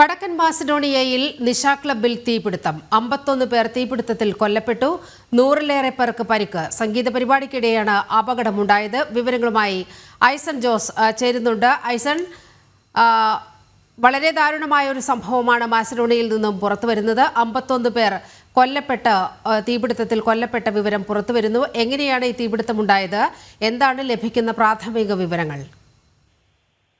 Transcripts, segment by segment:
വടക്കൻ മാസിഡോണിയയിൽ നിശ ക്ലബിൽ തീപിടുത്തം. അമ്പത്തൊന്ന് പേർ തീപിടുത്തത്തിൽ കൊല്ലപ്പെട്ടു. നൂറിലേറെ പേർക്ക് പരിക്ക്. സംഗീത പരിപാടിക്കിടെയാണ് അപകടമുണ്ടായത്. വിവരങ്ങളുമായി ഐസൺ ജോസ് ചേരുന്നുണ്ട്. ഐസൺ വളരെ ദാരുണമായ ഒരു സംഭവമാണ് മാസിഡോണിയയിൽ നിന്നും പുറത്തു വരുന്നത്. അമ്പത്തൊന്ന് പേർ കൊല്ലപ്പെട്ട തീപിടുത്തത്തിൽ കൊല്ലപ്പെട്ട വിവരം പുറത്തു വരുന്നു. എങ്ങനെയാണ് ഈ തീപിടുത്തമുണ്ടായത്? എന്താണ് ലഭിക്കുന്ന പ്രാഥമിക വിവരങ്ങൾ?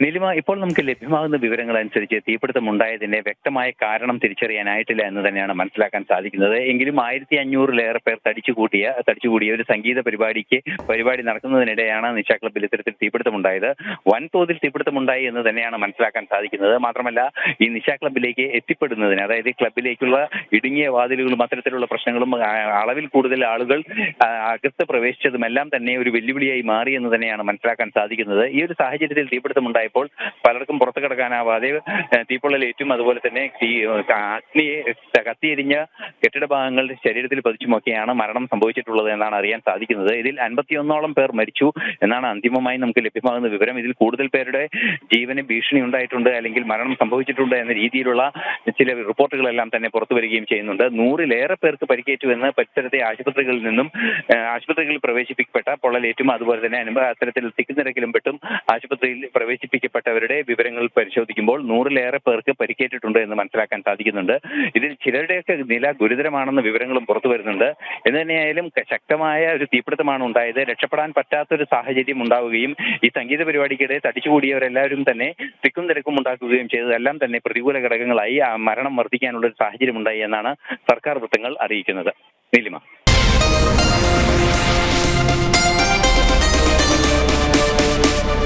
നിലിമ ഇപ്പോൾ നമുക്ക് ലഭ്യമാകുന്ന വിവരങ്ങൾ അനുസരിച്ച് തീപിടുത്തം ഉണ്ടായതിന്റെ വ്യക്തമായ കാരണം തിരിച്ചറിയാനായിട്ടില്ല എന്ന് തന്നെയാണ് മനസ്സിലാക്കാൻ സാധിക്കുന്നത്. എങ്കിലും ആയിരത്തി അഞ്ഞൂറിലേറെ പേർ തടിച്ചുകൂട്ടിയ തടിച്ചുകൂടിയ ഒരു സംഗീത പരിപാടിക്ക് പരിപാടി നടക്കുന്നതിനിടെയാണ് നിശ ക്ലബിൽ ഇത്തരത്തിൽ തീപിടുത്തമുണ്ടായത്. വൻതോതിൽ തീപിടുത്തമുണ്ടായി എന്ന് തന്നെയാണ് മനസ്സിലാക്കാൻ സാധിക്കുന്നത്. മാത്രമല്ല ഈ നിശ ക്ലബിലേക്ക് എത്തിപ്പെടുന്നതിന് അതായത് ക്ലബിലേക്കുള്ള ഇടുങ്ങിയ വാതിലുകളും അത്തരത്തിലുള്ള പ്രശ്നങ്ങളും അളവിൽ കൂടുതൽ ആളുകൾ അകത്ത് പ്രവേശിച്ചതുമെല്ലാം തന്നെ ഒരു വെല്ലുവിളിയായി മാറി എന്ന് തന്നെയാണ് മനസ്സിലാക്കാൻ സാധിക്കുന്നത്. ഈ ഒരു സാഹചര്യത്തിൽ തീപിടുത്തം ഉണ്ടായപ്പോൾ പലർക്കും പുറത്തു കിടക്കാനാവാതെ തീപ്പൊള്ളലേറ്റും അതുപോലെ തന്നെ അഗ്നിയെ കത്തിയെരിഞ്ഞ കെട്ടിട ഭാഗങ്ങൾ ശരീരത്തിൽ പതിച്ചുമൊക്കെയാണ് മരണം സംഭവിച്ചിട്ടുള്ളത് എന്നാണ് അറിയാൻ സാധിക്കുന്നത്. ഇതിൽ അൻപത്തിയൊന്നോളം പേർ മരിച്ചു എന്നാണ് അന്തിമമായി നമുക്ക് ലഭ്യമാകുന്ന വിവരം. ഇതിൽ കൂടുതൽ പേരുടെ ജീവന് ഭീഷണി ഉണ്ടായിട്ടുണ്ട് അല്ലെങ്കിൽ മരണം സംഭവിച്ചിട്ടുണ്ട് എന്ന രീതിയിലുള്ള ചില റിപ്പോർട്ടുകളെല്ലാം തന്നെ പുറത്തു വരികയും ചെയ്യുന്നുണ്ട്. നൂറിലേറെ പേർക്ക് പരിക്കേറ്റു എന്ന് പരിസരത്തെ ആശുപത്രികളിൽ നിന്നും ആശുപത്രികളിൽ പ്രവേശിപ്പിക്കപ്പെട്ട പൊള്ളലേറ്റും അതുപോലെ തന്നെ അനുഭവ അത്തരത്തിൽ തിക്കുനിരക്കിലും പെട്ടും ആശുപത്രിയിൽ പ്രവേശിപ്പിക്കപ്പെട്ടവരുടെ വിവരങ്ങൾ പരിശോധിക്കുമ്പോൾ നൂറിലേറെ പേർക്ക് പരിക്കേറ്റിട്ടുണ്ട് എന്ന് മനസ്സിലാക്കാൻ സാധിക്കുന്നുണ്ട്. ഇതിൽ ചിലരുടെയൊക്കെ നില ഗുരുതരമാണെന്ന വിവരങ്ങളും പുറത്തു വരുന്നുണ്ട്. എന്ന് തന്നെയായാലും ശക്തമായ ഒരു തീപിടുത്തമാണ് ഉണ്ടായത്. രക്ഷപ്പെടാൻ പറ്റാത്തൊരു സാഹചര്യം ഉണ്ടാവുകയും ഈ സംഗീത പരിപാടിക്കിടെ തടിച്ചുകൂടിയവരെല്ലാവരും തന്നെ തിക്കും തിരക്കും ഉണ്ടാക്കുകയും ചെയ്തതെല്ലാം തന്നെ പ്രതികൂല ഘടകങ്ങളായി ആ മരണം വർദ്ധിക്കാനുള്ള ഒരു സാഹചര്യം ഉണ്ടായി എന്നാണ് സർക്കാർ വൃത്തങ്ങൾ അറിയിക്കുന്നത്. നീലിമ.